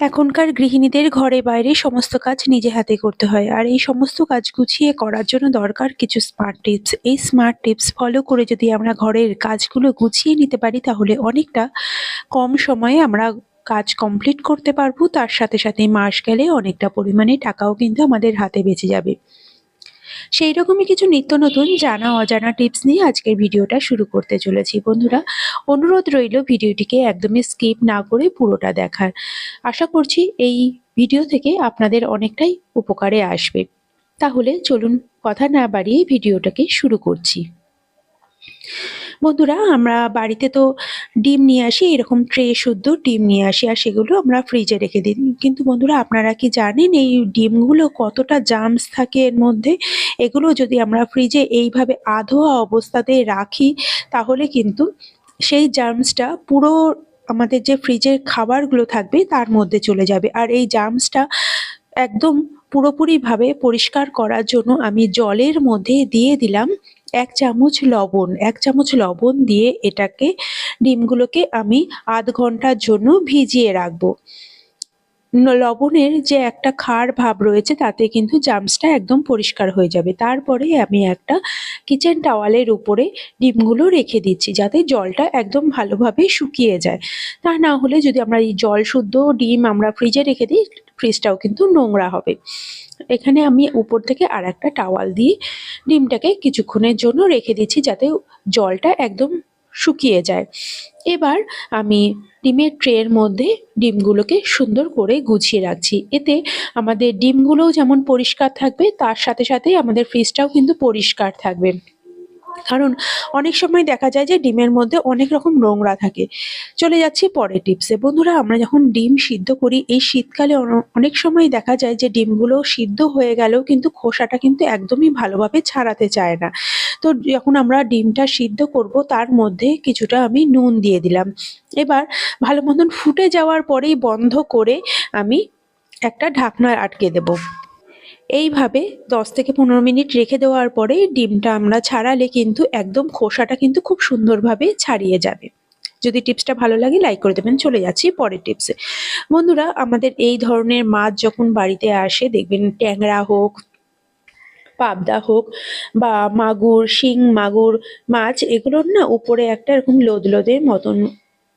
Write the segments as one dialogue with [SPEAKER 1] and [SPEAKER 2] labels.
[SPEAKER 1] এখনকার গৃহিণীদের ঘরে বাইরে সমস্ত কাজ নিজে হাতে করতে হয়, আর এই সমস্ত কাজ গুছিয়ে করার জন্য দরকার কিছু স্মার্ট টিপস এই স্মার্ট টিপস ফলো করে যদি আমরা ঘরের কাজগুলো গুছিয়ে নিতে পারি, তাহলে অনেকটা কম সময়ে আমরা কাজ কমপ্লিট করতে পারব। তার সাথে সাথে মাস গেলে অনেকটা পরিমাণে টাকাও কিন্তু আমাদের হাতে বেঁচে যাবে। সেই রকমই কিছু নিত্য নতুন জানা অজানা টিপস নিয়ে আজকের ভিডিওটা শুরু করতে চলেছি। বন্ধুরা, অনুরোধ রইল ভিডিওটিকে একদমই স্কিপ না করে পুরোটা দেখার। আশা করছি এই ভিডিও থেকে আপনাদের অনেকটাই উপকারে আসবে। তাহলে চলুন কথা না বাড়িয়ে ভিডিওটাকে শুরু করছি। বন্ধুরা, আমরা বাড়িতে তো ডিম নিয়ে আসি, এরকম ট্রে শুদ্ধ ডিম নিয়ে আসি আর সেগুলো আমরা ফ্রিজে রেখে দিই। কিন্তু বন্ধুরা, আপনারা কি জানেন এই ডিমগুলো কতটা জার্মস থাকে এর মধ্যে? এগুলো যদি আমরা ফ্রিজে এইভাবে আধোয়া অবস্থাতে রাখি, তাহলে কিন্তু সেই জার্মসটা পুরো আমাদের যে ফ্রিজের খাবারগুলো থাকবে, তার মধ্যে চলে যাবে। আর এই জার্মসটা একদম পুরোপুরিভাবে পরিষ্কার করার জন্য আমি জলের মধ্যে দিয়ে দিলাম এক চামচ লবণ। এক চামচ লবণ দিয়ে এটাকে, ডিমগুলোকে আমি আধ ঘণ্টার জন্য ভিজিয়ে রাখব। লবণের যে একটা খার ভাব রয়েছে, তাতে কিন্তু জামসটা একদম পরিষ্কার হয়ে যাবে। তারপরে আমি একটা কিচেন টাওয়ালের উপরে ডিমগুলো রেখে দিচ্ছি, যাতে জলটা একদম ভালোভাবে শুকিয়ে যায়। তা না হলে যদি আমরা এই জল শুদ্ধ ডিম আমরা ফ্রিজে রেখে দিই ফ্রিজটাও কিন্তু নোংরা হবে। এখানে আমি উপর থেকে আর একটা টাওয়াল দিয়ে ডিমটাকে কিছুক্ষণের জন্য রেখে দিচ্ছি, যাতে জলটা একদম শুকিয়ে যায়। এবার আমি ডিমের ট্রের মধ্যে ডিমগুলোকে সুন্দর করে গুছিয়ে রাখছি। এতে আমাদের ডিমগুলোও যেমন পরিষ্কার থাকবে, তার সাথে সাথে আমাদের ফ্রিজটাও কিন্তু পরিষ্কার থাকবে। কারণ অনেক সময় দেখা যায় যে ডিমের মধ্যে অনেক রকম নোংরা থাকে। চলে যাচ্ছি পরের টিপসে বন্ধুরা, আমরা যখন ডিম সিদ্ধ করি, এই শীতকালে অন- অনেক সময় দেখা যায় যে ডিমগুলো সিদ্ধ হয়ে গেলেও কিন্তু খোসাটা কিন্তু একদমই ভালোভাবে ছাড়াতে চায় না। তো যখন আমরা ডিমটা সিদ্ধ করব, তার মধ্যে কিছুটা আমি নুন দিয়ে দিলাম। এবার ভালো মতন ফুটে যাওয়ার পরেই বন্ধ করে আমি একটা ঢাকনা আটকে দেবো। এইভাবে দশ থেকে পনেরো মিনিট রেখে দেওয়ার পরে ডিমটা আমরা ছাড়ালে কিন্তু একদম খোসাটা কিন্তু খুব সুন্দরভাবে ছাড়িয়ে যাবে। যদি টিপসটা ভালো লাগে লাইক করে দেবেন। চলে যাচ্ছি পরের টিপসে। বন্ধুরা, আমাদের এই ধরনের মাছ যখন বাড়িতে আসে, দেখবেন ট্যাংরা হোক, পাবদা হোক বা মাগুর, শিং, মাগুর মাছ, এগুলোর না উপরে একটা এরকম লোদ লোদের মতন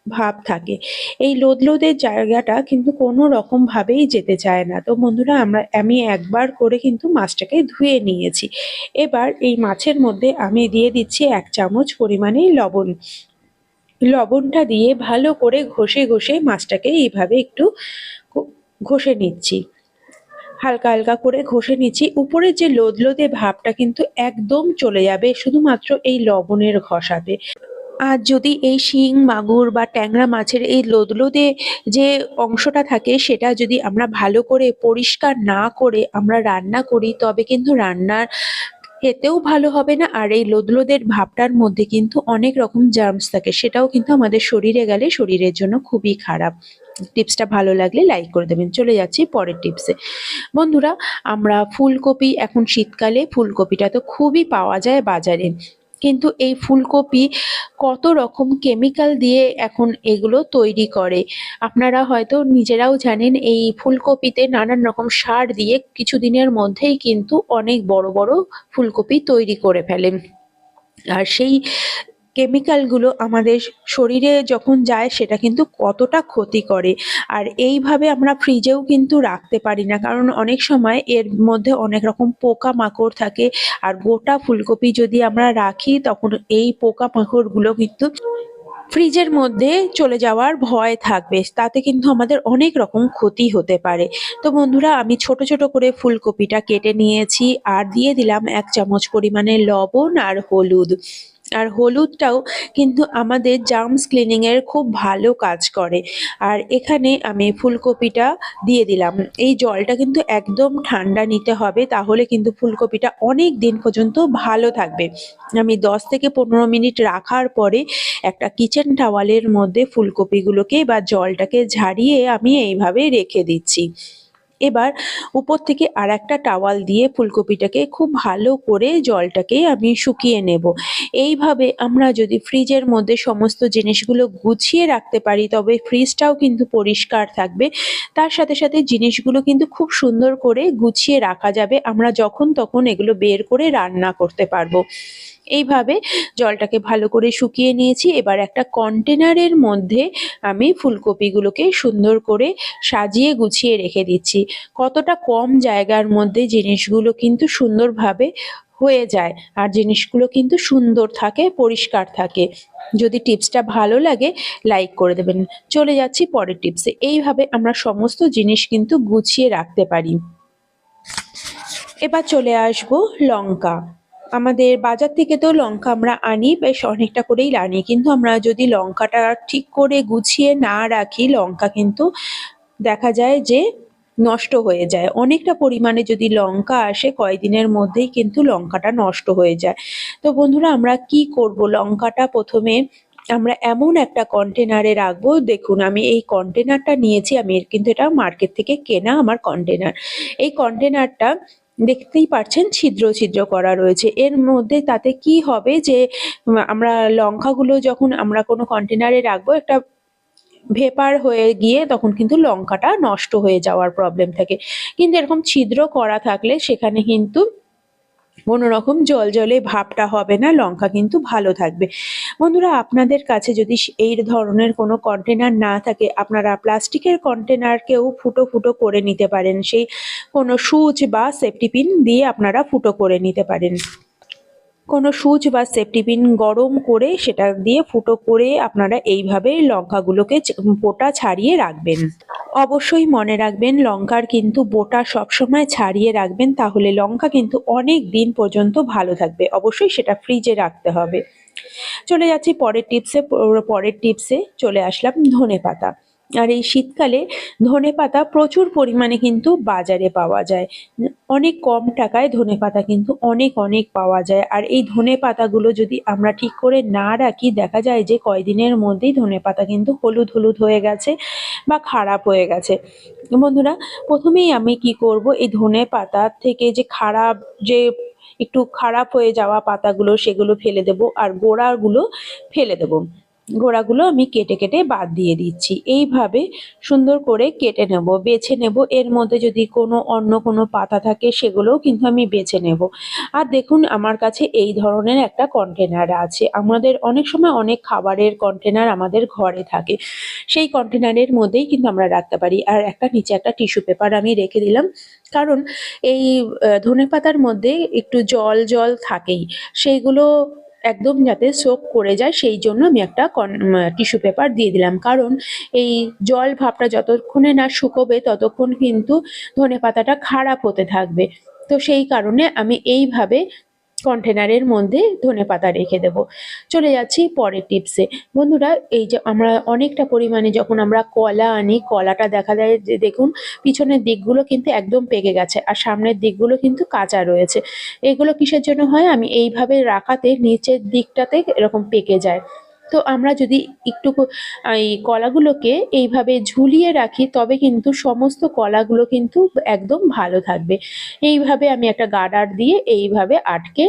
[SPEAKER 1] ভাব থাকে। এই লোদলোদের জায়গাটা কিন্তু কোনো রকম ভাবেই যেতে চায় না। তো বন্ধুরা, আমরা, আমি একবার করে কিন্তু মাছটাকে ধুয়ে নিয়েছি। এবার এই মাছের মধ্যে আমি দিয়ে দিচ্ছি এক চামচ পরিমাণে লবণ। লবণটা দিয়ে ভালো করে ঘষে ঘষে মাছটাকে এইভাবে একটু ঘষে নিচ্ছি। হালকা হালকা করে ঘষে নিচ্ছি। উপরে যে লোদলোদে ভাবটা কিন্তু একদম চলে যাবে শুধুমাত্র এই লবণের ঘষাতে। আর যদি এই শিং, মাগুর বা ট্যাংরা মাছের এই লোদলোদে যে অংশটা থাকে, সেটা যদি আমরা ভালো করে পরিষ্কার না করে আমরা রান্না করি, তবে কিন্তু রান্নার খেতেও ভালো হবে না। আর এই লোদলোদের ভাবটার মধ্যে কিন্তু অনেক রকম জার্মস থাকে। সেটাও কিন্তু আমাদের শরীরে গেলে শরীরের জন্য খুবই খারাপ। টিপসটা ভালো লাগলে লাইক করে দেবেন। চলে যাচ্ছি পরের টিপসে। বন্ধুরা, আমরা ফুলকপি এখন শীতকালে, ফুলকপিটা তো খুবই পাওয়া যায় বাজারে। কিন্তু এই ফুলকপি কত রকম কেমিক্যাল দিয়ে এখন এগুলো তৈরি করে। আপনারা হয়তো নিজেরাও জানেন, এই ফুলকপিতে নানান রকম সার দিয়ে কিছুদিনের মধ্যেই কিন্তু অনেক বড় বড় ফুলকপি তৈরি করে ফেলেন। আর সেই কেমিক্যালগুলো আমাদের শরীরে যখন যায়, সেটা কিন্তু কতটা ক্ষতি করে। আর এইভাবে আমরা ফ্রিজেও কিন্তু রাখতে পারি না। কারণ অনেক সময় এর মধ্যে অনেক রকম পোকা মাকড় থাকে। আর গোটা ফুলকপি যদি আমরা রাখি, তখন এই পোকা মাকড়গুলো কিন্তু ফ্রিজের মধ্যে চলে যাওয়ার ভয় থাকবে। তাতে কিন্তু আমাদের অনেক রকম ক্ষতি হতে পারে। তো বন্ধুরা, আমি ছোট ছোট করে ফুলকপিটা কেটে নিয়েছি। আর দিয়ে দিলাম এক চামচ পরিমাণে লবণ আর হলুদ। আর হলুদটাও কিন্তু আমাদের জার্মস ক্লিনিংয়ের খুব ভালো কাজ করে। আর এখানে আমি ফুলকপিটা দিয়ে দিলাম। এই জলটা কিন্তু একদম ঠান্ডা নিতে হবে, তাহলে কিন্তু ফুলকপিটা অনেক দিন পর্যন্ত ভালো থাকবে। আমি দশ থেকে পনেরো মিনিট রাখার পরে একটা কিচেন টাওয়ালের মধ্যে ফুলকপিগুলোকে বা জলটাকে ঝাড়িয়ে আমি এইভাবে রেখে দিচ্ছি। এবার উপর থেকে আর একটা টাওয়াল দিয়ে ফুলকপিটাকে খুব ভালো করে জলটাকে আমি শুকিয়ে নেব। এইভাবে আমরা যদি ফ্রিজের মধ্যে সমস্ত জিনিসগুলো গুছিয়ে রাখতে পারি, তবে ফ্রিজটাও কিন্তু পরিষ্কার থাকবে। তার সাথে সাথে জিনিসগুলো কিন্তু খুব সুন্দর করে গুছিয়ে রাখা যাবে। আমরা যখন তখন এগুলো বের করে রান্না করতে পারব। এইভাবে জলটাকে ভালো করে শুকিয়ে নিয়েছি। এবার একটা কন্টেনারের মধ্যে আমি ফুলকপিগুলোকে সুন্দর করে সাজিয়ে গুছিয়ে রেখে দিচ্ছি। কতটা কম জায়গার মধ্যে জিনিসগুলো কিন্তু সুন্দরভাবে হয়ে যায় আর জিনিসগুলো কিন্তু সুন্দর থাকে, পরিষ্কার থাকে। যদি টিপসটা ভালো লাগে, লাইক করে দেবেন। চলে যাচ্ছি পরের টিপসে। এইভাবে আমরা সমস্ত জিনিস কিন্তু গুছিয়ে রাখতে পারি। এবার চলে আসব লঙ্কা। আমাদের বাজার থেকে তো লঙ্কা আমরা আনি, বেশ অনেকটা করেই আনি। কিন্তু আমরা যদি লঙ্কাটা ঠিক করে গুছিয়ে না রাখি, লঙ্কা কিন্তু দেখা যায় যে নষ্ট হয়ে যায়। অনেকটা পরিমাণে যদি লঙ্কা আসে, কয়দিনের মধ্যেই কিন্তু লঙ্কাটা নষ্ট হয়ে যায়। তো বন্ধুরা, আমরা কি করব? লঙ্কাটা প্রথমে আমরা এমন একটা কন্টেনারে রাখব। দেখুন, আমি এই কন্টেনারটা নিয়েছি, আমি কিন্তু এটা মার্কেট থেকে কেনা আমার কন্টেনার এই কন্টেনারটা দেখতেই পারছেন ছিদ্র ছিদ্র করা রয়েছে। এর মধ্যে তাতে কি হবে যে আমরা লঙ্কাগুলো যখন আমরা কোনো কন্টেনারে রাখব, একটা ভেপার হয়ে গিয়ে তখন কিন্তু লঙ্কাটা নষ্ট হয়ে যাওয়ার প্রবলেম থাকে। কিন্তু এরকম ছিদ্র করা থাকলে সেখানে কিন্তু কোনো রকম জল জলে ভাবটা হবে না, লঙ্কা কিন্তু ভালো থাকবে। বন্ধুরা, আপনাদের কাছে যদি এই ধরনের কোনো কন্টেনার না থাকে, আপনারা প্লাস্টিকের কন্টেনারকেও ফুটো ফুটো করে নিতে পারেন। সেই কোনো সুচ বা সেফটি পিন দিয়ে আপনারা ফুটো করে নিতে পারেন। কোনো সুচ বা সেফটি পিন গরম করে সেটা দিয়ে ফুটো করে আপনারা এইভাবে লঙ্কাগুলোকে বোটা ছাড়িয়ে রাখবেন। অবশ্যই মনে রাখবেন, লঙ্কার কিন্তু বোটা সবসময় ছাড়িয়ে রাখবেন, তাহলে লঙ্কা কিন্তু অনেক দিন পর্যন্ত ভালো থাকবে। অবশ্যই সেটা ফ্রিজে রাখতে হবে। চলে যাচ্ছি পরের টিপসে পরের টিপসে চলে আসলাম ধনে পাতা আর এই শীতকালে ধনে পাতা প্রচুর পরিমাণে কিন্তু বাজারে পাওয়া যায়। অনেক কম টাকায় ধনে পাতা কিন্তু অনেক অনেক পাওয়া যায়। আর এই ধনে পাতাগুলো যদি আমরা ঠিক করে না রাখি, দেখা যায় যে কয়দিনের মধ্যেই ধনে পাতা কিন্তু হলুদ হলুদ হয়ে গেছে বা খারাপ হয়ে গেছে। বন্ধুরা, প্রথমেই আমি কি করব? এই ধনে পাতা থেকে যে খারাপ, যে একটু খারাপ হয়ে যাওয়া পাতাগুলো, সেগুলো ফেলে দেব আর গোড়াগুলো ফেলে দেব। গোড়াগুলো আমি কেটে কেটে বাদ দিয়ে দিচ্ছি। এইভাবে সুন্দর করে কেটে নেব, বেছে নেব। এর মধ্যে যদি কোনো অন্য কোনো পাতা থাকে, সেগুলোও কিন্তু আমি বেছে নেব। আর দেখুন, আমার কাছে এই ধরনের একটা কন্টেনার আছে। আমাদের অনেক সময় অনেক খাবারের কন্টেনার আমাদের ঘরে থাকে। সেই কন্টেনারের মধ্যেই কিন্তু আমরা রাখতে পারি। আর একটা নিচে একটা টিস্যু পেপার আমি রেখে দিলাম। কারণ এই ধনে পাতার মধ্যে একটু জল জল থাকেই। সেইগুলো একদম যাতে সোক করে যায়, সেই জন্য আমি একটা টিস্যু পেপার দিয়ে দিলাম। কারণ এই জল ভাবটা যতক্ষণে না শুকোবে, ততক্ষণ কিন্তু ধনে পাতাটা খারাপ হতে থাকবে। তো সেই কারণে আমি এইভাবে কন্টেনারের মধ্যে ধনে পাতা রেখে দেব। চলে যাচ্ছি পরের টিপসে বন্ধুরা, এই যে আমরা অনেকটা পরিমাণে যখন আমরা কলা আনি, কলাটা দেখা যায় যে দেখুন, পিছনের দিকগুলো কিন্তু একদম পেকে গেছে আর সামনের দিকগুলো কিন্তু কাঁচা রয়েছে। এগুলো কিসের জন্য হয়? আমি এইভাবে রাখাতে নিচের দিকটাতে এরকম পেকে যায়। তো আমরা যদি একটু এই কলাগুলোকে এইভাবে ঝুলিয়ে রাখি, তবে কিন্তু সমস্ত কলাগুলো কিন্তু একদম ভালো থাকবে। এইভাবে আমি একটা গার্ডার দিয়ে এইভাবে আটকে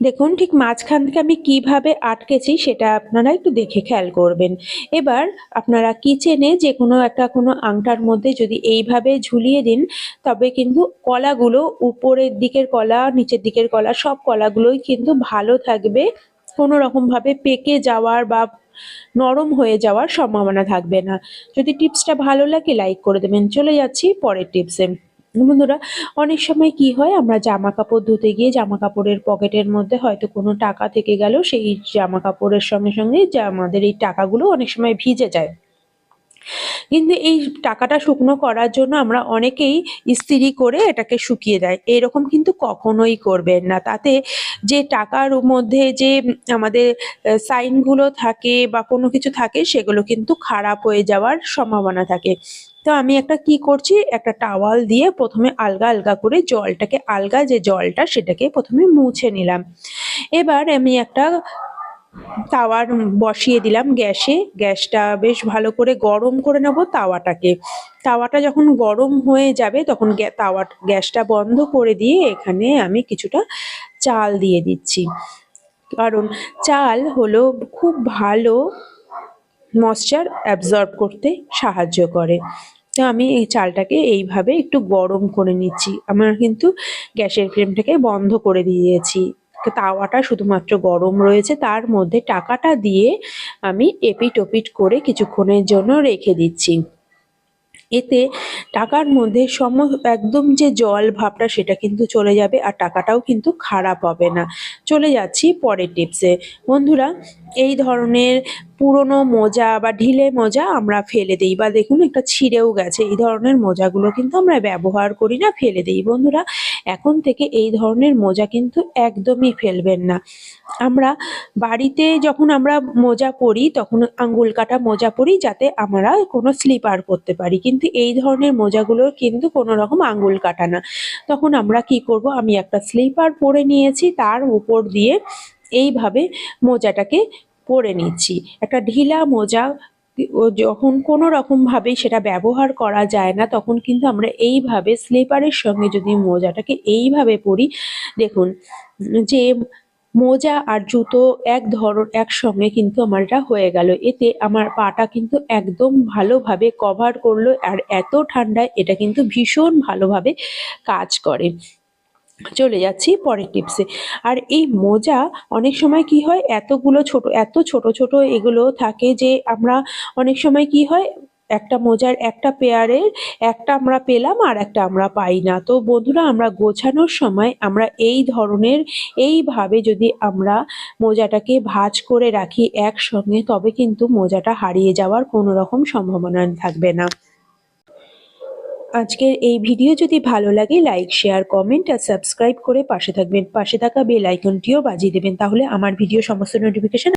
[SPEAKER 1] দেখুন ঠিক মাঝখান থেকে আমি কীভাবে আটকেছি সেটা আপনারা একটু দেখে খেয়াল করবেন। এবার আপনারা কিচেনে যে কোনো একটা কোনো আংটার মধ্যে যদি এইভাবে ঝুলিয়ে দিন, তবে কিন্তু কলাগুলো উপরের দিকের কলা, নিচের দিকের কলা, সব কলাগুলোই কিন্তু ভালো থাকবে। কোনো রকমভাবে পেকে যাওয়ার বা নরম হয়ে যাওয়ার সম্ভাবনা থাকবে না। যদি টিপসটা ভালো লাগে, লাইক করে দেবেন। চলে যাচ্ছি পরের টিপসে। বন্ধুরা, অনেক সময় কি হয়, আমরা জামা কাপড় ধুতে গিয়ে জামা কাপড়ের পকেটের মধ্যে হয়তো কোনো টাকা থেকে গেল, সেই জামা কাপড়ের সঙ্গে সঙ্গে আমাদের এই টাকাগুলো অনেক সময় ভিজে যায়। কিন্তু এই টাকাটা শুকনো করার জন্য আমরা অনেকেই ইস্ত্রি করে এটাকে শুকিয়ে দেয়। এরকম কিন্তু কখনোই করবেন না। তাতে যে টাকার মধ্যে যে আমাদের সাইনগুলো থাকে বা কোনো কিছু থাকে, সেগুলো কিন্তু খারাপ হয়ে যাওয়ার সম্ভাবনা থাকে। তো আমি একটা কি করছি, একটা টাওয়াল দিয়ে প্রথমে আলগা আলগা করে জলটাকে, আলগা যে জলটা, সেটাকে প্রথমে মুছে নিলাম। এবার আমি একটা তাওয়ার বসিয়ে দিলাম গ্যাসে। গ্যাসটা বেশ ভালো করে গরম করে নেব তাওয়াটাকে। তাওয়াটা যখন গরম হয়ে যাবে, তখন তাওয়া গ্যাসটা বন্ধ করে দিয়ে এখানে আমি কিছুটা চাল দিয়ে দিচ্ছি। কারণ চাল হলো খুব ভালো ময়শ্চার অ্যাবজর্ব করতে সাহায্য করে। তো আমি এই চালটাকে এইভাবে একটু গরম করে নিচ্ছি। আমার কিন্তু গ্যাসের ফ্লেমটাকে বন্ধ করে দিয়েছি। তাওয়াটা শুধুমাত্র গরম রয়েছে, তার মধ্যে টাকাটা দিয়ে আমি এপিট ওপিট করে কিছুক্ষণের জন্য রেখে দিচ্ছি। এতে টাকার মধ্যে সম একদম যে জল ভাবটা সেটা কিন্তু চলে যাবে আর টাকাটাও কিন্তু খারাপ হবে না। চলে যাচ্ছি পরের টিপসে বন্ধুরা, এই ধরনের পুরনো মোজা বা ঢিলে মোজা আমরা ফেলে দিই বা দেখুন একটা ছিঁড়েও গেছে। এই ধরনের মোজাগুলো কিন্তু আমরা ব্যবহার করি না, ফেলে দিই। বন্ধুরা, এখন থেকে এই ধরনের মোজা কিন্তু একদমই ফেলবেন না। আমরা বাড়িতে যখন আমরা মোজা পরি, তখন আঙ্গুল কাটা মোজা পরি যাতে আমরা কোনো স্লিপার করতে পারি। কিন্তু এই ধরনের মোজাগুলোর কিন্তু কোনো রকম আঙ্গুল কাটা না। তখন আমরা কি করব, আমি একটা স্লিপার পরে নিয়েছি, তার উপর দিয়ে এইভাবে মোজাটাকে পরে নিচ্ছি। একটা ঢিলা মোজা যখন কোনো রকমভাবেই সেটা ব্যবহার করা যায় না, তখন কিন্তু আমরা এইভাবে স্লিপারের সঙ্গে যদি মোজাটাকে এইভাবে পরি, দেখুন, যে মোজা আর জুতো এক ধরন একসঙ্গে কিন্তু আমার এটা হয়ে গেল। এতে আমার পাটা কিন্তু একদম ভালোভাবে কভার করল আর এত ঠান্ডায় এটা কিন্তু ভীষণ ভালোভাবে কাজ করে। চলে যাচ্ছি পরের টিপসে আর এই মোজা অনেক সময় কি হয়, এতগুলো ছোট, এত ছোট ছোট এগুলো থাকে যে আমরা অনেক সময় কি হয়, একটা মোজার একটা পেয়ারের একটা আমরা পেলাম আর একটা আমরা পাই না। তো বন্ধুরা, আমরা গোছানোর সময় আমরা এই ধরনের, এইভাবে যদি আমরা মোজাটাকে ভাঁজ করে রাখি একসঙ্গে, তবে কিন্তু মোজাটা হারিয়ে যাওয়ার কোনো রকম সম্ভাবনা থাকবে না। আজকের এই ভিডিও যদি ভালো লাগে লাইক শেয়ার কমেন্ট আর সাবস্ক্রাইব করে পাশে থাকবেন। পাশে থাকা বেল আইকনটিও বাজিয়ে দেবেন, তাহলে আমার ভিডিও সমস্ত নোটিফিকেশন